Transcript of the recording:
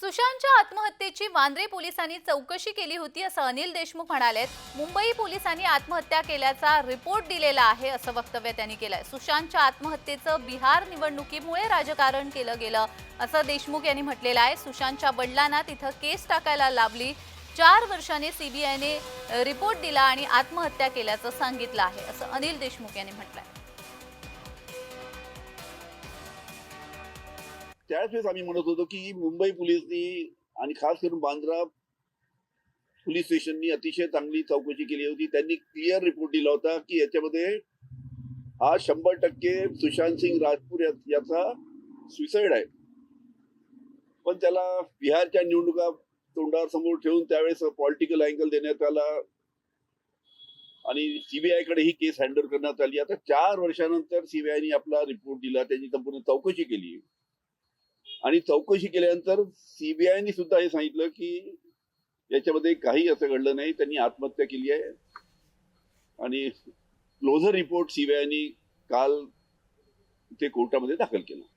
सुशांतच्या आत्महत्येची वांद्रे पोलिसांनी चौकशी केली होती असं अनिल देशमुख म्हणाले मुंबई पोलिसांनी आत्महत्या केल्याचा रिपोर्ट दिलेला आहे असं वक्तव्य त्यांनी केलंय. सुशांतच्या आत्महत्येचं बिहार निवडणुकीमुळे राजकारण केलं गेलं असं देशमुख यांनी म्हटलेलं आहे. सुशांतच्या वडिलांना तिथं केस टाकायला लावली चार वर्षाने सीबीआयने रिपोर्ट दिला आणि आत्महत्या केल्याचं सांगितलं आहे असं अनिल देशमुख यांनी म्हटलंय. त्याच वेळेस आम्ही म्हणत होतो की मुंबई पोलिसनी आणि खास करून बांद्रा पोलीस स्टेशननी अतिशय चांगली चौकशी केली होती. त्यांनी क्लिअर रिपोर्ट दिला होता की याच्यामध्ये हा शंभर टक्के सुशांत सिंग राजपूत या- याचा सुसाईड आहे. पण त्याला बिहारच्या निवडणुका तोंडावर समोर ठेवून त्यावेळेस पॉलिटिकल अँगल देण्यात आला. आणि सीबीआयकडे ही केस हँडल करण्यात आली. आता चार वर्षानंतर सीबीआयने आपला रिपोर्ट दिला. त्याची संपूर्ण चौकशी केली. आणि चौकशी केल्यानंतर सीबीआयने सुद्धा हे सांगितलं की याच्यामध्ये काही असं घडलं नाही त्यांनी आत्महत्या केली आहे. आणि क्लोजर रिपोर्ट सीबीआयने काल ते कोर्टामध्ये दाखल केला.